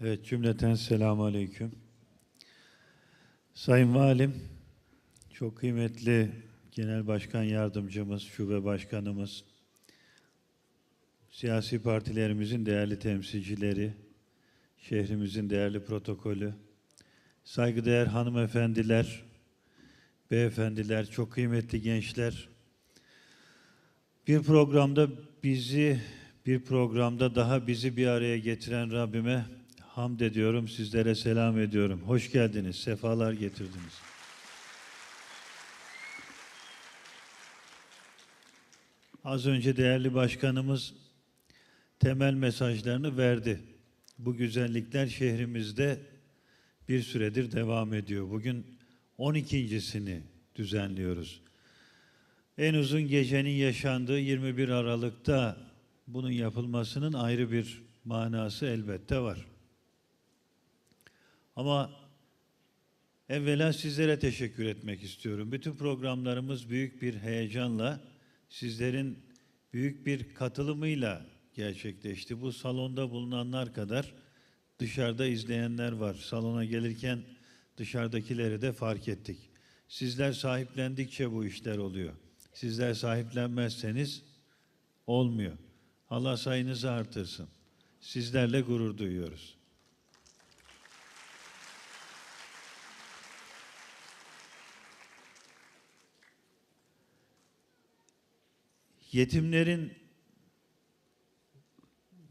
Evet cümleten selamun aleyküm. Sayın Valim, çok kıymetli Genel Başkan Yardımcımız, Şube Başkanımız, siyasi partilerimizin değerli temsilcileri, şehrimizin değerli protokolü, saygıdeğer hanımefendiler, beyefendiler, çok kıymetli gençler, bir programda bizi, bir programda daha bizi bir araya getiren Rabbime hamd ediyorum, sizlere selam ediyorum. Hoş geldiniz, sefalar getirdiniz. Az önce değerli başkanımız temel mesajlarını verdi. Bu güzellikler şehrimizde bir süredir devam ediyor. Bugün 12.sini düzenliyoruz. En uzun gecenin yaşandığı 21 Aralık'ta bunun yapılmasının ayrı bir manası elbette var. Ama evvela sizlere teşekkür etmek istiyorum. Bütün programlarımız büyük bir heyecanla, sizlerin büyük bir katılımıyla gerçekleşti. Bu salonda bulunanlar kadar dışarıda izleyenler var. Salona gelirken dışarıdakileri de fark ettik. Sizler sahiplendikçe bu işler oluyor. Sizler sahiplenmezseniz olmuyor. Allah sayınızı artırsın. Sizlerle gurur duyuyoruz. Yetimlerin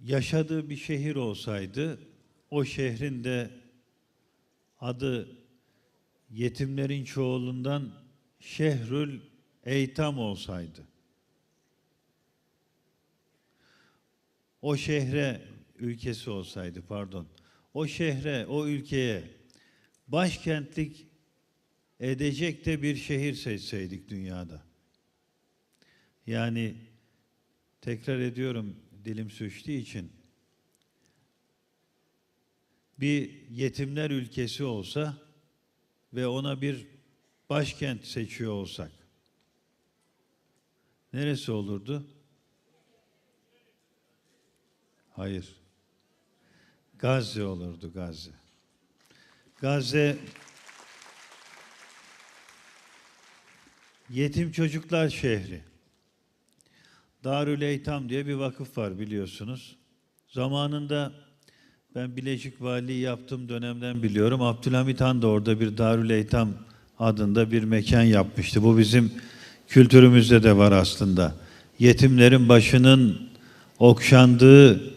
yaşadığı bir şehir olsaydı, o şehrin de adı yetimlerin çoğulundan Şehrül Eytam olsaydı, o şehre, ülkesi olsaydı pardon, o şehre, o ülkeye başkentlik edecek de bir şehir seçseydik dünyada. Yani tekrar ediyorum dilim sürçtüğü için bir yetimler ülkesi olsa ve ona bir başkent seçiyor olsak neresi olurdu? Hayır. Gazze olurdu Gazze. Gazze Yetim Çocuklar Şehri. Darül Eytam diye bir vakıf var biliyorsunuz. Zamanında ben Bilecik Valiliği yaptığım dönemden biliyorum. Abdülhamit Han da orada bir Darül Eytam adında bir mekan yapmıştı. Bu bizim kültürümüzde de var aslında. Yetimlerin başının okşandığı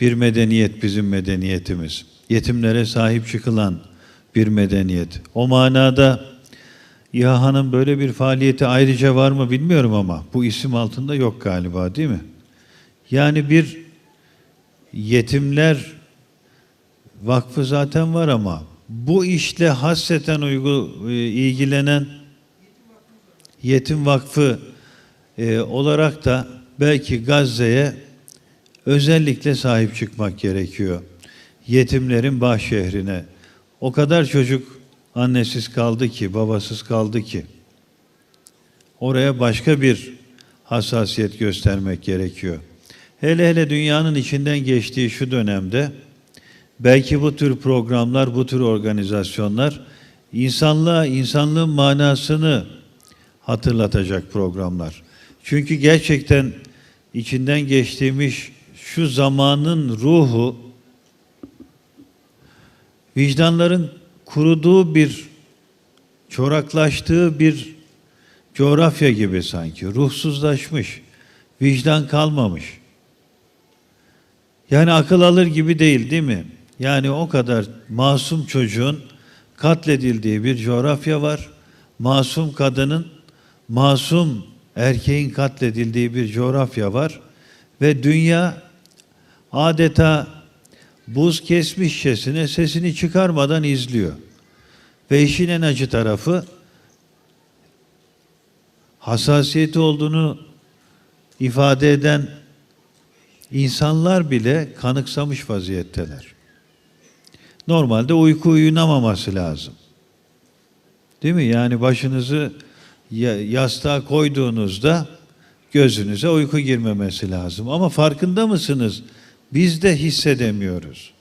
bir medeniyet bizim medeniyetimiz. Yetimlere sahip çıkılan bir medeniyet. O manada İHA'nın böyle bir faaliyeti ayrıca var mı bilmiyorum ama bu isim altında yok galiba değil mi? Yani bir yetimler vakfı zaten var ama bu işle hasreten uygu, e, ilgilenen yetim vakfı e, olarak da belki Gazze'ye özellikle sahip çıkmak gerekiyor. Yetimlerin baş şehrine. O kadar çocuk annesiz kaldı ki, babasız kaldı ki. Oraya başka bir hassasiyet göstermek gerekiyor. Hele hele dünyanın içinden geçtiği şu dönemde belki bu tür programlar, bu tür organizasyonlar insanlığa, insanlığın manasını hatırlatacak programlar. Çünkü gerçekten içinden geçtiğimiz şu zamanın ruhu vicdanların kuruduğu bir çoraklaştığı bir coğrafya gibi sanki ruhsuzlaşmış, vicdan kalmamış. Yani akıl alır gibi değil değil mi? Yani o kadar masum çocuğun katledildiği bir coğrafya var. Masum kadının, masum erkeğin katledildiği bir coğrafya var. Ve dünya adeta buz kesmişçesine sesini çıkarmadan izliyor. Ve işin en acı tarafı hassasiyeti olduğunu ifade eden insanlar bile kanıksamış vaziyetteler. Normalde uyku uyunamaması lazım. Değil mi? Yani başınızı yastığa koyduğunuzda gözünüze uyku girmemesi lazım. Ama farkında mısınız? Biz de hissedemiyoruz.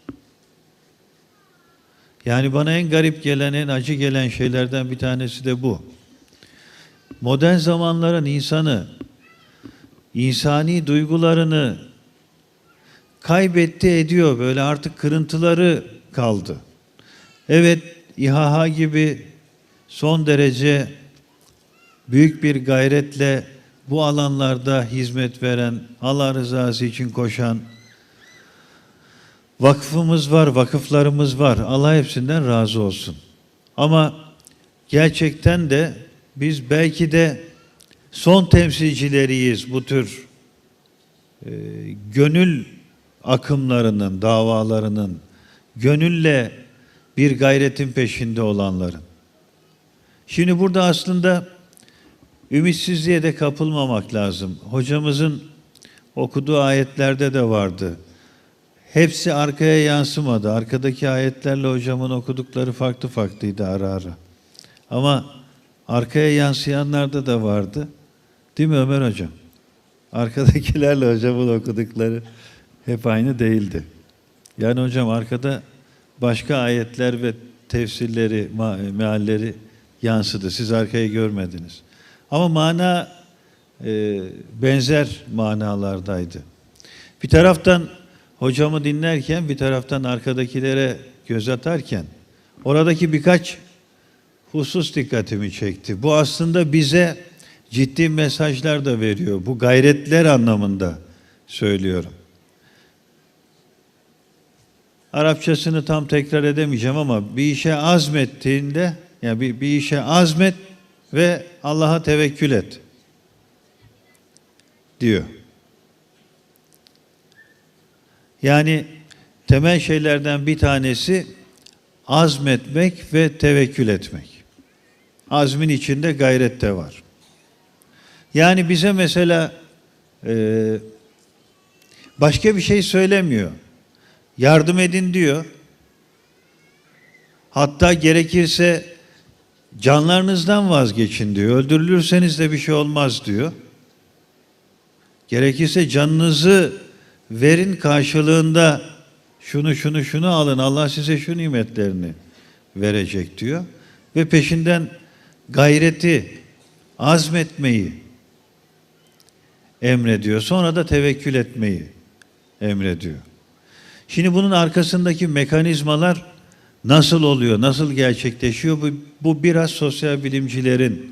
Yani bana en garip gelen, en acı gelen şeylerden bir tanesi de bu. Modern zamanların insanı, insani duygularını kaybetti ediyor. Böyle artık kırıntıları kaldı. Evet, İHA gibi son derece büyük bir gayretle bu alanlarda hizmet veren, Allah rızası için koşan vakfımız var, vakıflarımız var. Allah hepsinden razı olsun. Ama gerçekten de biz belki de son temsilcileriyiz bu tür e, gönül akımlarının, davalarının, gönülle bir gayretin peşinde olanların. Şimdi burada aslında ümitsizliğe de kapılmamak lazım. Hocamızın okuduğu ayetlerde de vardı. Hepsi arkaya yansımadı. Arkadaki ayetlerle hocamın okudukları farklı farklıydı ara ara. Ama arkaya yansıyanlarda da vardı. Değil mi Ömer Hocam? Arkadakilerle hocamın okudukları hep aynı değildi. Yani hocam arkada başka ayetler ve tefsirleri, mealleri yansıdı. Siz arkayı görmediniz. Ama mana e, benzer manalardaydı. Bir taraftan hocamı dinlerken bir taraftan arkadakilere göz atarken oradaki birkaç husus dikkatimi çekti. Bu aslında bize ciddi mesajlar da veriyor. Bu gayretler anlamında söylüyorum. Arapçasını tam tekrar edemeyeceğim ama bir işe azmettiğinde yani bir, bir işe azmet ve Allah'a tevekkül et diyor. Yani temel şeylerden bir tanesi azmetmek ve tevekkül etmek. Azmin içinde gayret de var. Yani bize mesela e, başka bir şey söylemiyor. Yardım edin diyor. Hatta gerekirse canlarınızdan vazgeçin diyor. Öldürülürseniz de bir şey olmaz diyor. Gerekirse canınızı verin karşılığında şunu şunu şunu alın Allah size şu nimetlerini verecek diyor. Ve peşinden gayreti, azmetmeyi emrediyor. Sonra da tevekkül etmeyi emrediyor. Şimdi bunun arkasındaki mekanizmalar nasıl oluyor, nasıl gerçekleşiyor? Bu, bu biraz sosyal bilimcilerin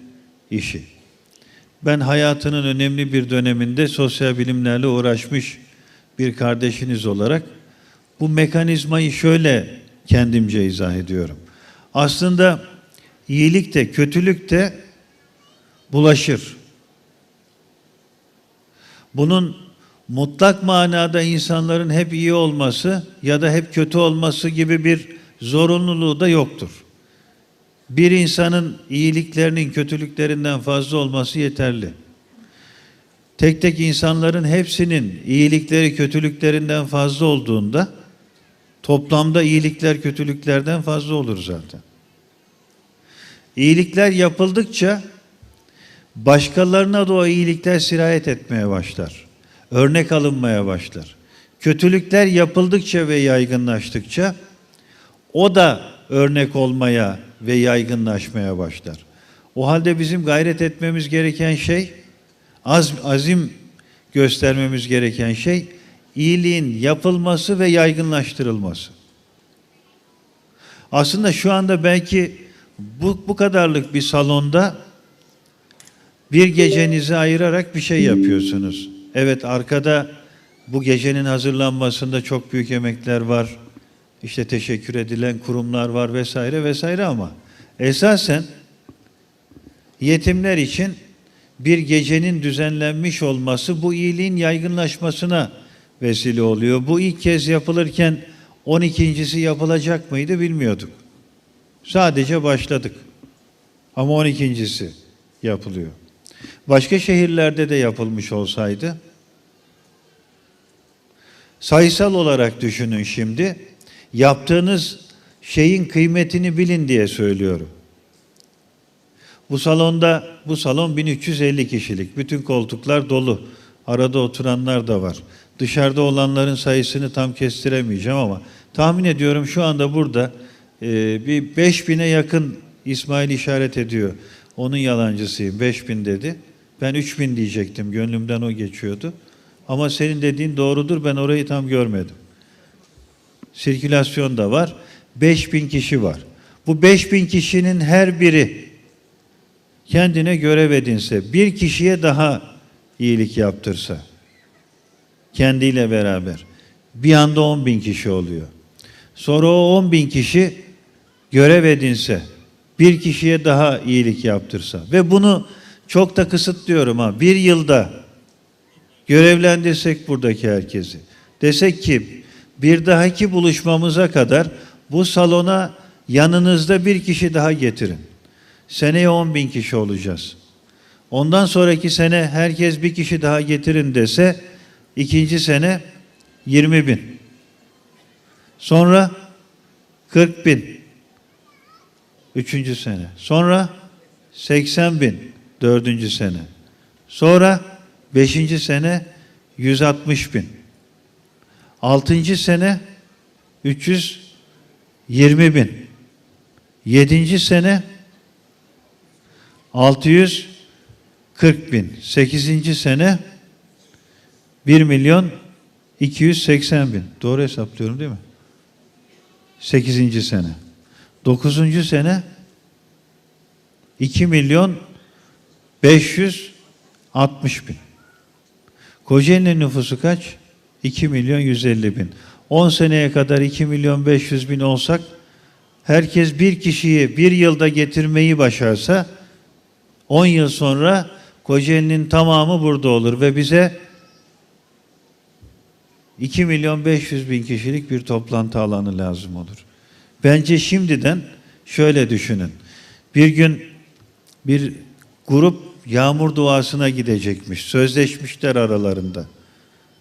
işi. Ben hayatının önemli bir döneminde sosyal bilimlerle uğraşmış bir kardeşiniz olarak bu mekanizmayı şöyle kendimce izah ediyorum. Aslında iyilik de kötülük de bulaşır. Bunun mutlak manada insanların hep iyi olması ya da hep kötü olması gibi bir zorunluluğu da yoktur. Bir insanın iyiliklerinin kötülüklerinden fazla olması yeterli. Tek tek insanların hepsinin iyilikleri kötülüklerinden fazla olduğunda toplamda iyilikler kötülüklerden fazla olur zaten. İyilikler yapıldıkça başkalarına da o iyilikler sirayet etmeye başlar. Örnek alınmaya başlar. Kötülükler yapıldıkça ve yaygınlaştıkça o da örnek olmaya ve yaygınlaşmaya başlar. O halde bizim gayret etmemiz gereken şey, az, azim göstermemiz gereken şey, iyiliğin yapılması ve yaygınlaştırılması. Aslında şu anda belki bu, bu kadarlık bir salonda bir gecenizi ayırarak bir şey yapıyorsunuz. Evet arkada bu gecenin hazırlanmasında çok büyük emekler var. İşte teşekkür edilen kurumlar var vesaire vesaire ama esasen yetimler için bir gecenin düzenlenmiş olması bu iyiliğin yaygınlaşmasına vesile oluyor. Bu ilk kez yapılırken 12.si yapılacak mıydı bilmiyorduk. Sadece başladık. Ama 12.si yapılıyor. Başka şehirlerde de yapılmış olsaydı sayısal olarak düşünün şimdi. Yaptığınız şeyin kıymetini bilin diye söylüyorum. Bu salonda, bu salon 1350 kişilik. Bütün koltuklar dolu. Arada oturanlar da var. Dışarıda olanların sayısını tam kestiremeyeceğim ama tahmin ediyorum şu anda burada Ee, bir 5000'e yakın İsmail işaret ediyor. Onun yalancısıyım. 5000 dedi. Ben 3000 diyecektim. Gönlümden o geçiyordu. Ama senin dediğin doğrudur. Ben orayı tam görmedim. Sirkülasyon da var. 5000 kişi var. Bu 5000 kişinin her biri kendine görev edinse, bir kişiye daha iyilik yaptırsa, kendiyle beraber, bir anda 10 bin kişi oluyor. Sonra o 10 bin kişi görev edinse, bir kişiye daha iyilik yaptırsa ve bunu çok da kısıtlıyorum ha, bir yılda görevlendirsek buradaki herkesi. Desek ki bir dahaki buluşmamıza kadar bu salona yanınızda bir kişi daha getirin. Seneye 10 bin kişi olacağız. Ondan sonraki sene herkes bir kişi daha getirin dese ikinci sene 20 bin. Sonra 40 bin. Üçüncü sene. Sonra 80 bin. Dördüncü sene. Sonra beşinci sene 160 bin. Altıncı sene 320 bin. Yedinci sene 640 bin. Sekizinci sene 1 milyon 280 bin. Doğru hesaplıyorum değil mi? Sekizinci sene. Dokuzuncu sene 2 milyon 560 bin. Kocaeli'nin nüfusu kaç? 2 milyon 150 bin. 10 seneye kadar 2 milyon 500 bin olsak herkes bir kişiyi bir yılda getirmeyi başarsa 10 yıl sonra Kocaeli'nin tamamı burada olur ve bize 2 milyon 500 bin kişilik bir toplantı alanı lazım olur. Bence şimdiden şöyle düşünün. Bir gün bir grup yağmur duasına gidecekmiş. Sözleşmişler aralarında.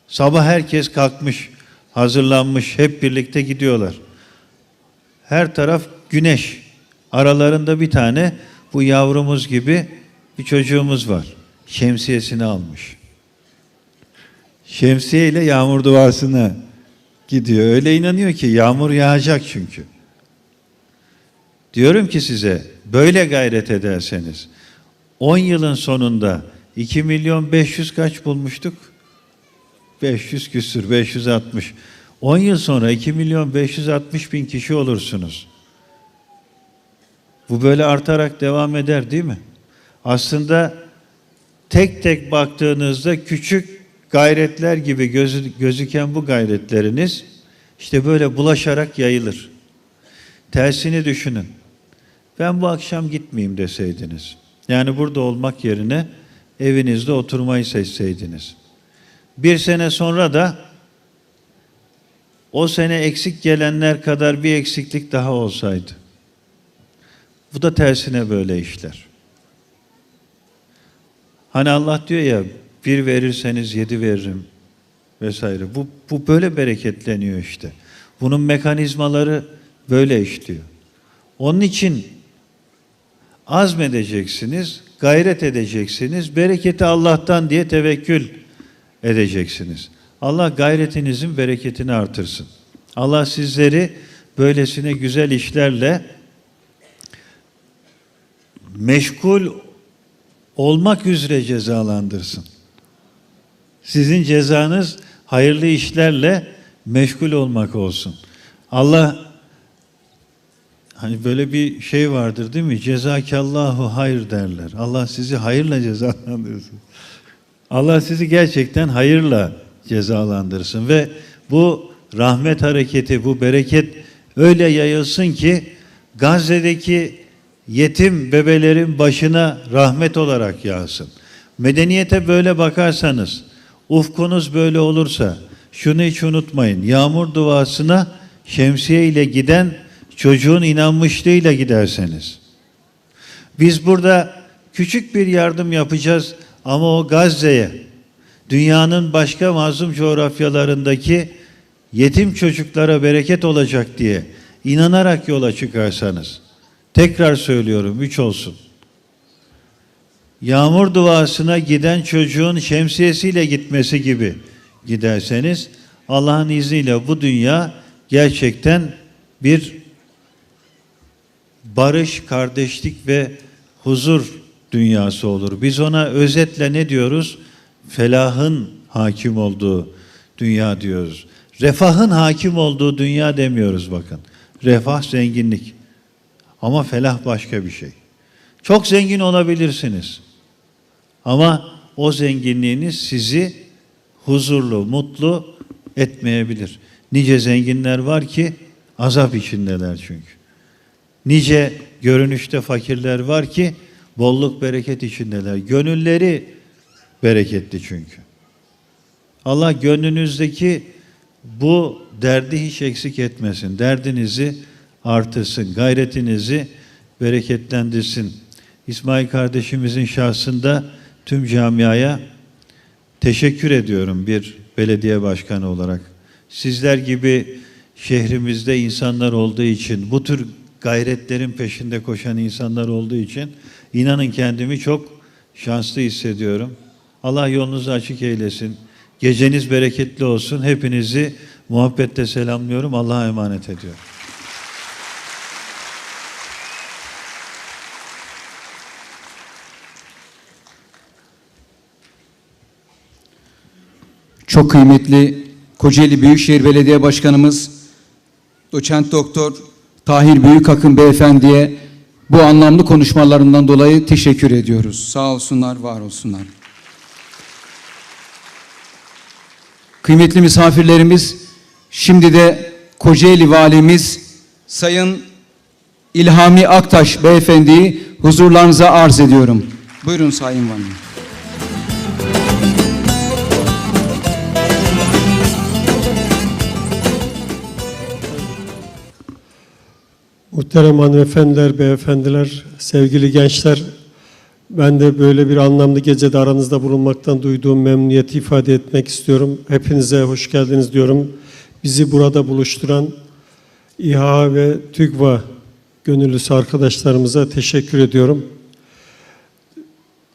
Sabah herkes kalkmış, hazırlanmış, hep birlikte gidiyorlar. Her taraf güneş. Aralarında bir tane bu yavrumuz gibi bir çocuğumuz var. Şemsiyesini almış. Şemsiye ile yağmur duasına gidiyor. Öyle inanıyor ki yağmur yağacak çünkü. Diyorum ki size böyle gayret ederseniz 10 yılın sonunda 2 milyon 500 kaç bulmuştuk? 500 küsür, 560. 10 yıl sonra 2 milyon 560 bin kişi olursunuz. Bu böyle artarak devam eder değil mi? Aslında tek tek baktığınızda küçük gayretler gibi gözü, gözüken bu gayretleriniz işte böyle bulaşarak yayılır. Tersini düşünün. Ben bu akşam gitmeyeyim deseydiniz. Yani burada olmak yerine evinizde oturmayı seçseydiniz. Bir sene sonra da o sene eksik gelenler kadar bir eksiklik daha olsaydı. Bu da tersine böyle işler. Hani Allah diyor ya bir verirseniz yedi veririm vesaire. Bu, bu böyle bereketleniyor işte. Bunun mekanizmaları böyle işliyor. Onun için azmedeceksiniz, gayret edeceksiniz, bereketi Allah'tan diye tevekkül edeceksiniz. Allah gayretinizin bereketini artırsın. Allah sizleri böylesine güzel işlerle meşgul olmak üzere cezalandırsın. Sizin cezanız hayırlı işlerle meşgul olmak olsun. Allah hani böyle bir şey vardır değil mi? Cezakallahu hayır derler. Allah sizi hayırla cezalandırsın. Allah sizi gerçekten hayırla cezalandırsın ve bu rahmet hareketi, bu bereket öyle yayılsın ki Gazze'deki yetim bebelerin başına rahmet olarak yağsın. Medeniyete böyle bakarsanız, ufkunuz böyle olursa, şunu hiç unutmayın. Yağmur duasına şemsiye ile giden çocuğun inanmışlığıyla giderseniz. Biz burada küçük bir yardım yapacağız ama o Gazze'ye, dünyanın başka mazlum coğrafyalarındaki yetim çocuklara bereket olacak diye inanarak yola çıkarsanız, tekrar söylüyorum üç olsun. Yağmur duasına giden çocuğun şemsiyesiyle gitmesi gibi giderseniz Allah'ın izniyle bu dünya gerçekten bir barış, kardeşlik ve huzur dünyası olur. Biz ona özetle ne diyoruz? Felahın hakim olduğu dünya diyoruz. Refahın hakim olduğu dünya demiyoruz bakın. Refah zenginlik. Ama felah başka bir şey. Çok zengin olabilirsiniz. Ama o zenginliğiniz sizi huzurlu, mutlu etmeyebilir. Nice zenginler var ki azap içindeler çünkü. Nice görünüşte fakirler var ki bolluk bereket içindeler. Gönülleri bereketli çünkü. Allah gönlünüzdeki bu derdi hiç eksik etmesin. Derdinizi artırsın, gayretinizi bereketlendirsin. İsmail kardeşimizin şahsında tüm camiaya teşekkür ediyorum bir belediye başkanı olarak. Sizler gibi şehrimizde insanlar olduğu için, bu tür gayretlerin peşinde koşan insanlar olduğu için inanın kendimi çok şanslı hissediyorum. Allah yolunuzu açık eylesin. Geceniz bereketli olsun. Hepinizi muhabbetle selamlıyorum. Allah'a emanet ediyorum. Çok kıymetli Kocaeli Büyükşehir Belediye Başkanımız Doçent Doktor Tahir Büyükakın Beyefendi'ye bu anlamlı konuşmalarından dolayı teşekkür ediyoruz. Sağ olsunlar, var olsunlar. Kıymetli misafirlerimiz, şimdi de Kocaeli Valimiz Sayın İlhami Aktaş Beyefendi'yi huzurlarınıza arz ediyorum. Buyurun Sayın Valim. Muhterem hanımefendiler, beyefendiler, sevgili gençler, ben de böyle bir anlamlı gecede aranızda bulunmaktan duyduğum memnuniyeti ifade etmek istiyorum. Hepinize hoş geldiniz diyorum. Bizi burada buluşturan İHA ve TÜGVA gönüllüsü arkadaşlarımıza teşekkür ediyorum.